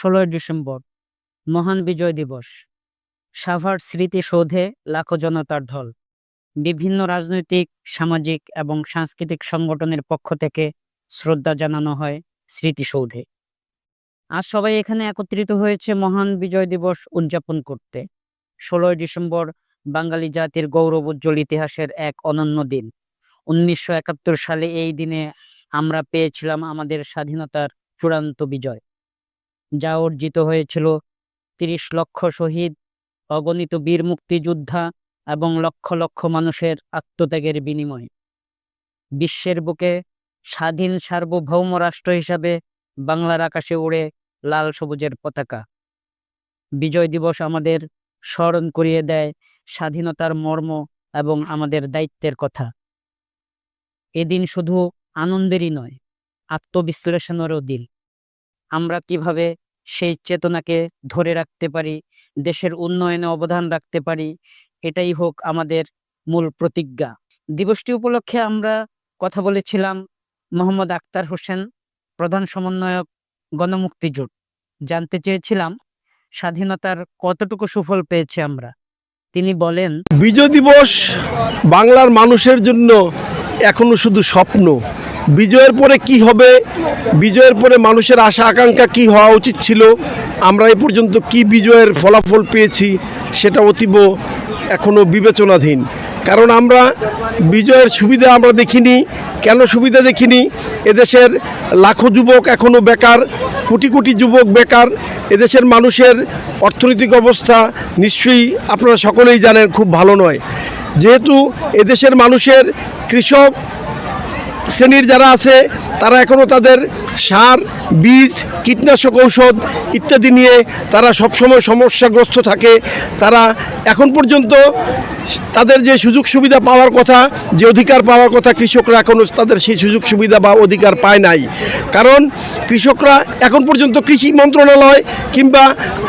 ষোলোই ডিসেম্বর, মহান বিজয় দিবস। সাভার স্মৃতিসৌধে লাখো জনতার ঢল। বিভিন্ন রাজনৈতিক, সামাজিক এবং সাংস্কৃতিক সংগঠনের পক্ষ থেকে শ্রদ্ধা জানানো হয় স্মৃতিসৌধে। আজ সবাই এখানে একত্রিত হয়েছে মহান বিজয় দিবস উদযাপন করতে। ষোলোই ডিসেম্বর, বাঙালি জাতির গৌরব উজ্জ্বল ইতিহাসের এক অনন্য দিন। উনিশশো একাত্তর সালে এই দিনে আমরা পেয়েছিলাম আমাদের স্বাধীনতার চূড়ান্ত বিজয়। যা অর্জিত হয়েছিল। তিরিশ লক্ষ শহীদ, অগণিত বীর মুক্তিযোদ্ধা এবং লক্ষ লক্ষ মানুষের আত্মত্যাগের বিনিময়ে। বিশ্বের বুকে স্বাধীন সার্বভৌম রাষ্ট্র হিসাবে বাংলার আকাশে উড়ে লাল সবুজের পতাকা। বিজয় দিবস আমাদের স্মরণ করিয়ে দেয় স্বাধীনতার মর্ম এবং আমাদের দায়িত্বের কথা। এদিন শুধু আনন্দেরই নয়, আত্মবিশ্লেষণেরও দিন। আমরা কীভাবে সেই চেতনাকে ধরে রাখতে পারি, দেশের উন্নয়নে অবদান রাখতে পারি, এটাই হোক আমাদের মূল প্রতিজ্ঞা। দিবসটি উপলক্ষে আমরা কথা বলেছিলাম মোহাম্মদ আক্তার হোসেন, প্রধান সমন্বয়ক গণমুক্তি জোট। জানতে চেয়েছিলাম স্বাধীনতার কতটুকু সুফল পেয়েছি আমরা। তিনি বলেন, বিজয় দিবস বাংলার মানুষের জন্য এখনও শুধু স্বপ্ন। বিজয়ের পরে কি হবে? বিজয়ের পরে মানুষের আশা, আকাঙ্ক্ষা কি হওয়া উচিত ছিল? আমরা এ পর্যন্ত কি বিজয়ের ফলাফল পেয়েছি সেটা অতীব এখনও বিবেচনাধীন। কারণ আমরা বিজয়ের সুবিধা আমরা দেখিনি। কেন সুবিধা দেখিনি? এদেশের লাখো যুবক এখনও বেকার, কোটি কোটি যুবক বেকার। এদেশের মানুষের অর্থনৈতিক অবস্থা নিশ্চয়ই আপনারা সকলেই জানেন খুব ভালো নয়। যেহেতু এদেশের মানুষের কৃষক শ্রেণির যারা আছে তারা এখনও তাদের সার, বীজ, কীটনাশক ঔষধ ইত্যাদি নিয়ে তারা সবসময় সমস্যাগ্রস্ত থাকে। তারা এখন পর্যন্ত তাদের যে সুযোগ সুবিধা পাওয়ার কথা, যে অধিকার পাওয়ার কথা কৃষকরা এখনও তাদের সেই সুযোগ সুবিধা বা অধিকার পায় নাই। কারণ কৃষকরা এখন পর্যন্ত কৃষি মন্ত্রণালয় কিংবা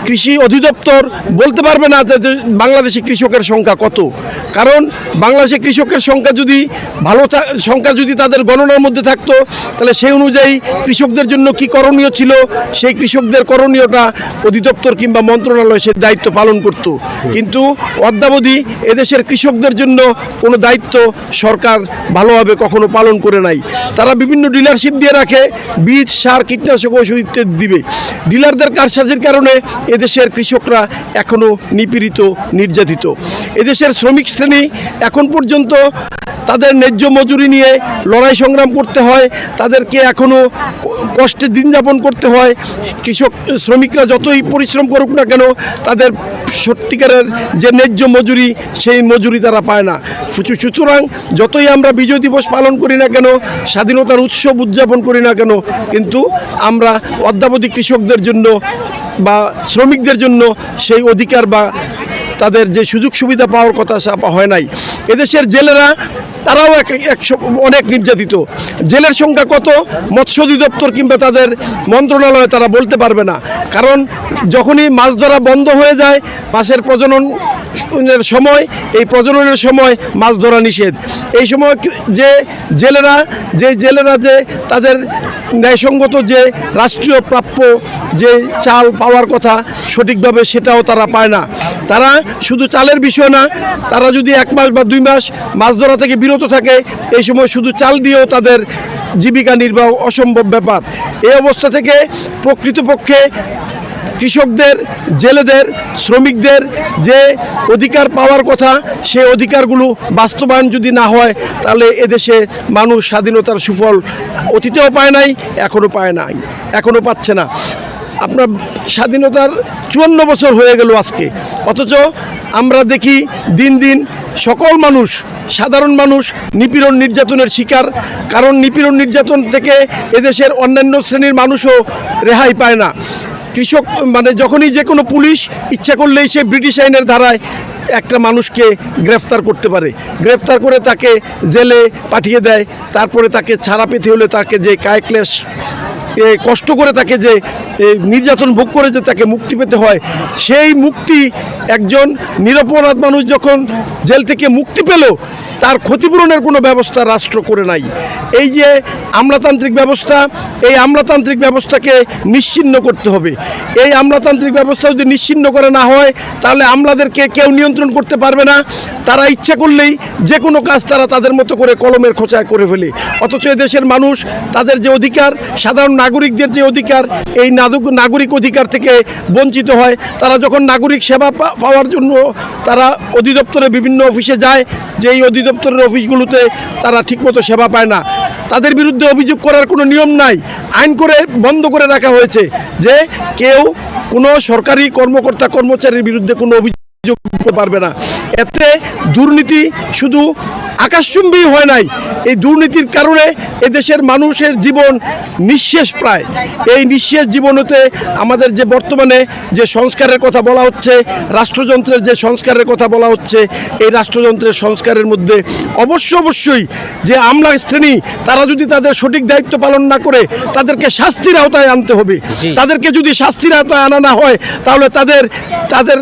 কৃষি অধিদপ্তর বলতে পারবে না যে বাংলাদেশে কৃষকের সংখ্যা কত। কারণ বাংলাদেশে কৃষকের সংখ্যা যদি ভালো সংখ্যা যদি তাদের গণনার মধ্যে থাকতো তাহলে সেই অনুযায়ী কৃষকদের জন্য কি করণীয় ছিল? সেই কৃষকদের করণীয়টা অধিদপ্তর কিংবা মন্ত্রণালয় সে দায়িত্ব পালন করত। কিন্তু অদ্যাবধি এদেশের কৃষকদের জন্য কোনো দায়িত্ব সরকার ভালোভাবে কখনো পালন করে নাই। তারা বিভিন্ন ডিলারশিপ দিয়ে রাখে, বীজ, সার, কীটনাশক ওষুধ ইত্যাদি দিবে। ডিলারদের কারসাজির কারণে এদেশের কৃষকরা এখনও নিপীড়িত, নির্যাতিত। এদেশের শ্রমিক শ্রেণি এখন পর্যন্ত তাদের ন্যায্য মজুরি নিয়ে লড়াই সংগ্রাম করতে হয়, তাদেরকে এখনও কষ্টে দিন যাপন করতে হয়। কৃষক, শ্রমিকরা যতই পরিশ্রম করুক না কেন, তাদের সত্যিকারের যে ন্যায্য মজুরি, সেই মজুরি তারা পায় না। সুতু- সুতরাং যতই আমরা বিজয় দিবস পালন করি না কেন, স্বাধীনতার উৎসব উদযাপন করি না কেন, কিন্তু আমরা অদ্যাবধি কৃষকদের জন্য বা শ্রমিকদের জন্য সেই অধিকার বা তাদের যে সুযোগ সুবিধা পাওয়ার কথা হয় নাই। এদেশের জেলেরা, তারাও এক এক অনেক নির্যাতিত। জেলের সংখ্যা কত? মৎস্য অধিদপ্তর কিংবা তাদের মন্ত্রণালয়ে তারা বলতে পারবে না। কারণ যখনই মাছ ধরা বন্ধ হয়ে যায়, মাছের প্রজনন সময়, এই প্রজননের সময় মাছ ধরা নিষেধ। এই সময় যে জেলেরা যে জেলেরা যে তাদের ন্যায়সঙ্গত যে রাষ্ট্রীয় প্রাপ্য যে চাল পাওয়ার কথা সঠিকভাবে সেটাও তারা পায় না। তারা শুধু চালের বিষয় না, তারা যদি এক মাস বা দুই মাস মাছ ধরা থেকে বিরত থাকে, এই সময় শুধু চাল দিয়েও তাদের জীবিকা নির্বাহ অসম্ভব ব্যাপার। এই অবস্থা থেকে প্রকৃতপক্ষে কৃষকদের, জেলেদের, শ্রমিকদের যে অধিকার পাওয়ার কথা সে অধিকারগুলো বাস্তবায়ন যদি না হয়, তাহলে এদেশে মানুষ স্বাধীনতার সুফল অতীতেও পায় নাই এখনও পায় নাই এখনও পাচ্ছে না। আপনার স্বাধীনতার চুয়ান্ন বছর হয়ে গেল আজকে। অথচ আমরা দেখি দিন দিন সকল মানুষ, সাধারণ মানুষ নিপীড়ন নির্যাতনের শিকার। কারণ নিপীড়ন নির্যাতন থেকে এদেশের অন্যান্য শ্রেণির মানুষও রেহাই পায় না। কৃষক মানে যখনই যে কোনো পুলিশ ইচ্ছা করলেই সে ব্রিটিশ আইনের ধারায় একটা মানুষকে গ্রেফতার করতে পারে। গ্রেফতার করে তাকে জেলে পাঠিয়ে দেয়, তারপরে তাকে ছাড়া পেতে হলে তাকে যে কায়ক্লেশ কষ্ট করে তাকে যে নির্যাতন ভোগ করে যে তাকে মুক্তি পেতে হয়, সেই মুক্তি একজন নিরপরাধ মানুষ যখন জেল থেকে মুক্তি পেল, তার ক্ষতিপূরণের কোনো ব্যবস্থা রাষ্ট্র করে নাই। এই যে আমলাতান্ত্রিক ব্যবস্থা, এই আমলাতান্ত্রিক ব্যবস্থাকে নিশ্চিন্ন করতে হবে। এই আমলাতান্ত্রিক ব্যবস্থা যদি নিশ্চিন্ন করে না হয়, তাহলে আমলাদেরকে কেউ নিয়ন্ত্রণ করতে পারবে না। তারা ইচ্ছা করলেই যে কোনো কাজ তারা তাদের মতো করে কলমের খোঁচায় করে ফেলে। অথচ দেশের মানুষ তাদের যে অধিকার, সাধারণ নাগরিকদের যে অধিকার, এই নাগরিক অধিকার থেকে বঞ্চিত হয়। তারা যখন নাগরিক সেবা পাওয়ার জন্য তারা অধিদপ্তরে বিভিন্ন অফিসে যায় যে এই অধিদপ্তরের অফিসগুলোতে তারা ঠিকমতো সেবা পায় না। তাদের বিরুদ্ধে অভিযোগ করার কোনো নিয়ম নাই। আইন করে বন্ধ করে রাখা হয়েছে যে কেউ কোনো সরকারি কর্মকর্তা কর্মচারীর বিরুদ্ধে কোনো অভিযোগ পারবে না। এতে দুর্নীতি শুধু আকাশচুম্বী হয় নাই এই দুর্নীতির কারণে এদেশের মানুষের জীবন নিঃশেষ প্রায়। এই নিঃশেষ জীবনতে আমাদের যে বর্তমানে যে সংস্কারের কথা বলা হচ্ছে রাষ্ট্রযন্ত্রের যে সংস্কারের কথা বলা হচ্ছে এই রাষ্ট্রযন্ত্রের সংস্কারের মধ্যে অবশ্য অবশ্যই যে আমলা শ্রেণি তারা যদি তাদের সঠিক দায়িত্ব পালন না করে তাদেরকে শাস্তির আওতায় আনতে হবে। তাদেরকে যদি শাস্তির আওতায় আনা না হয় তাহলে তাদের তাদের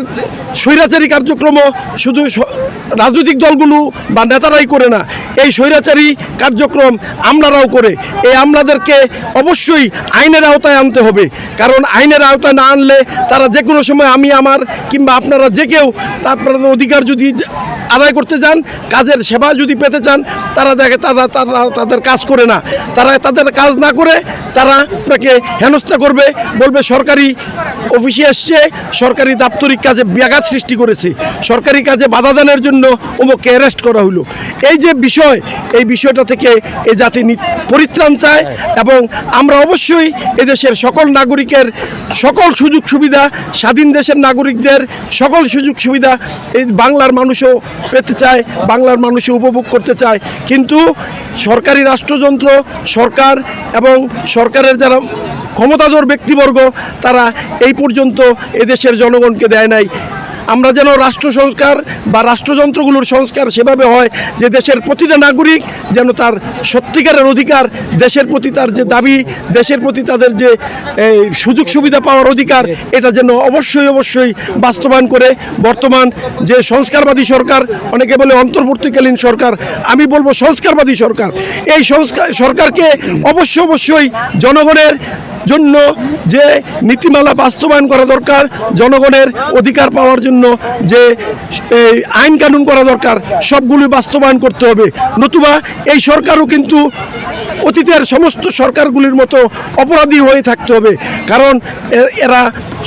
স্বৈরাচারী কার্যক্রম শুধু রাজনৈতিক দলগুলো বা নেতারাই করে না, এই স্বৈরাচারী কার্যক্রম আমলারাও করে। এই আমলাদেরকে অবশ্যই আইনের আওতায় আনতে হবে। কারণ আইনের আওতায় না আনলে তারা যে কোনো সময় আমি, আমার কিংবা আপনারা যে কেউ তার অধিকার যদি আদায় করতে চান, কাজের সেবা যদি পেতে চান, তারা দেখে তারা তারা তাদের কাজ করে না। তারা তাদের কাজ না করে তারা আপনাকে হেনস্থা করবে, বলবে সরকারি অফিসে এসছে, সরকারি দাপ্তরিক কাজে ব্যাঘাত সৃষ্টি করেছে। সরকারি কাজে বাধা দানের জন্য অমুককে অ্যারেস্ট করা হলো। এই যে বিষয়, এই বিষয়টা থেকে এই জাতি পরিত্রাণ চায় এবং আমরা অবশ্যই এদেশের সকল নাগরিকের সকল সুযোগ সুবিধা, স্বাধীন দেশের নাগরিকদের সকল সুযোগ সুবিধা এই বাংলার মানুষও পেতে চায়, বাংলার মানুষও উপভোগ করতে চায়। কিন্তু সরকারি রাষ্ট্রযন্ত্র, সরকার এবং সরকারের যারা ক্ষমতাধর ব্যক্তিবর্গ, তারা এই পর্যন্ত এদেশের জনগণকে দেয় নাই। আমরা যেন রাষ্ট্র সংস্কার বা রাষ্ট্রযন্ত্রগুলোর সংস্কার সেভাবে হয় যে দেশের প্রতিটা নাগরিক যেন তার সত্যিকারের অধিকার, দেশের প্রতি তার যে দাবি, দেশের প্রতি তাদের যে সুযোগ সুবিধা পাওয়ার অধিকার, এটা যেন অবশ্যই অবশ্যই বাস্তবায়ন করে। বর্তমান যে সংস্কারবাদী সরকার, অনেকে বলে অন্তর্বর্তীকালীন সরকার, আমি বলব সংস্কারবাদী সরকার। এই সংস্কার, সরকারকে অবশ্য, অবশ্যই জনগণের জন্য যে নীতিমালা বাস্তবায়ন করা দরকার, জনগণের অধিকার পাওয়ার জন্য যে এই, আইন কানুন করা দরকার সবগুলি বাস্তবায়ন করতে হবে। নতুবা এই সরকারও কিন্তু অতীতের সমস্ত সরকারগুলির মতো অপরাধী হয়ে থাকতে হবে। কারণ এরা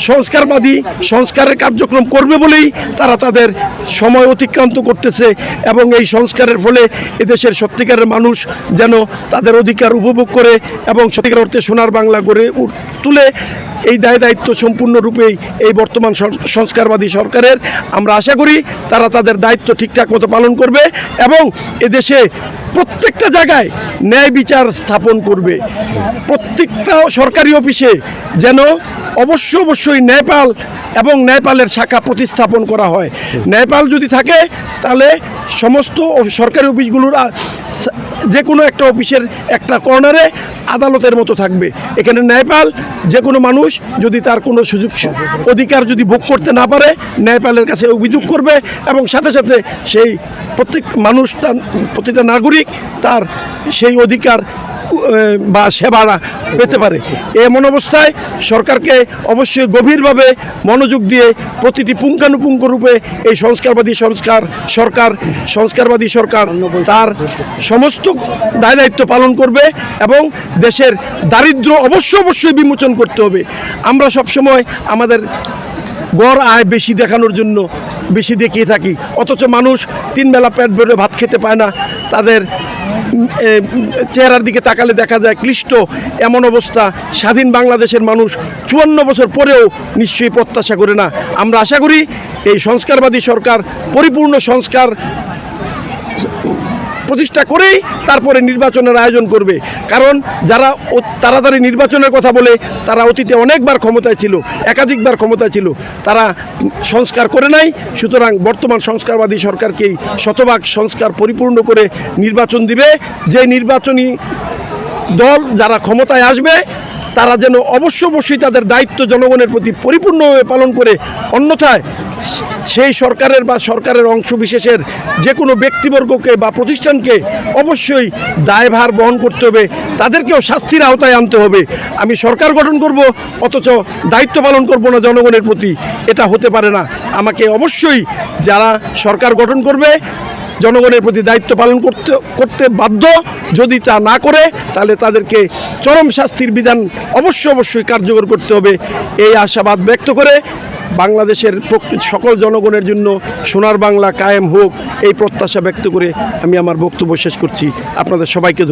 সংস্কারবাদী সংস্কারের কার্যক্রম করবে বলেই তারা তাদের সময় অতিক্রান্ত করতেছে এবং এই সংস্কারের ফলে এদেশের সত্যিকারের মানুষ যেন তাদের অধিকার উপভোগ করে এবং সত্যিকার অর্থে সোনার বাংলা গড়ে তুলে এই দায় দায়িত্ব সম্পূর্ণরূপেই এই বর্তমান সংস্কারবাদী সরকারের। আমরা আশা করি তারা তাদের দায়িত্ব ঠিকঠাক মতো পালন করবে এবং এদেশে প্রত্যেকটা জায়গায় ন্যায় বিচার স্থাপন করবে। প্রত্যেকটা সরকারি অফিসে যেন অবশ্য অবশ্যই নেপাল এবং নেপালের শাখা প্রতিস্থাপন করা হয়। নেপাল যদি থাকে, তাহলে সমস্ত সরকারি অফিসগুলোর যে কোনো একটা অফিসের একটা কর্নারে আদালতের মতো থাকবে। এখানে নেপাল যে কোনো মানুষ যদি তার কোনো সুযোগ, অধিকার যদি ভোগ করতে না পারে ন্যায়পালের কাছে অভিযোগ করবে এবং সাথে সাথে সেই প্রত্যেক মানুষ তার, প্রতিটা নাগরিক তার সেই অধিকার বা সেবা পেতে পারে। এমন অবস্থায় সরকারকে অবশ্যই গভীরভাবে মনোযোগ দিয়ে প্রতিটি পুঙ্খানুপুঙ্খ রূপে এই সংস্কারবাদী সংস্কার সরকার, সংস্কারবাদী সরকার তার সমস্ত দায় দায়িত্ব পালন করবে এবং দেশের দারিদ্র অবশ্য অবশ্যই বিমোচন করতে হবে। আমরা সবসময় আমাদের গড় আয় বেশি দেখানোর জন্য বেশি দেখিয়ে থাকি। অথচ মানুষ তিন বেলা পেট ভরে ভাত খেতে পায় না। তাদের চেহারার দিকে তাকালে দেখা যায় ক্লিষ্ট। এমন অবস্থা স্বাধীন বাংলাদেশের মানুষ চুয়ান্ন বছর পরেও নিশ্চয়ই প্রত্যাশা করে না। আমরা আশা করি এই সংস্কারবাদী সরকার, পরিপূর্ণ সংস্কার প্রতিষ্ঠা করেই তারপরে নির্বাচনের আয়োজন করবে। কারণ যারা তাড়াতাড়ি নির্বাচনের কথা বলে, তারা অতীতে অনেকবার ক্ষমতায় ছিল, একাধিকবার ক্ষমতায় ছিল। তারা সংস্কার করে নাই, সুতরাং বর্তমান সংস্কারবাদী সরকারকেই শতভাগ সংস্কার পরিপূর্ণ করে নির্বাচন দিবে। যে নির্বাচনী দল যারা ক্ষমতায় আসবে তারা যেন অবশ্য অবশ্যই তাদের দায়িত্ব জনগণের প্রতি পরিপূর্ণভাবে পালন করে, অন্যথায় সেই সরকারের বা সরকারের অংশ বিশেষের যে কোনো ব্যক্তিবর্গকে বা প্রতিষ্ঠানকে অবশ্যই দায়ভার বহন করতে হবে, তাদেরকেও শাস্তির আওতায় আনতে হবে। আমি সরকার গঠন করব, অথচ দায়িত্ব পালন করব না জনগণের প্রতি, এটা হতে পারে না। আমাকে অবশ্যই যারা সরকার গঠন করবে জনগণের প্রতি দায়িত্ব পালন করতে করতে বাধ্য। যদি তা না করে, তাহলে তাদেরকে চরম শাস্তির বিধান অবশ্যই অবশ্যই কার্যকর করতে হবে। এই আশাবাদ ব্যক্ত করে বাংলাদেশের সকল জনগণের জন্য সোনার বাংলা কায়েম হোক, এই প্রত্যাশা ব্যক্ত করে আমি আমার বক্তব্য শেষ করছি। আপনাদের সবাইকে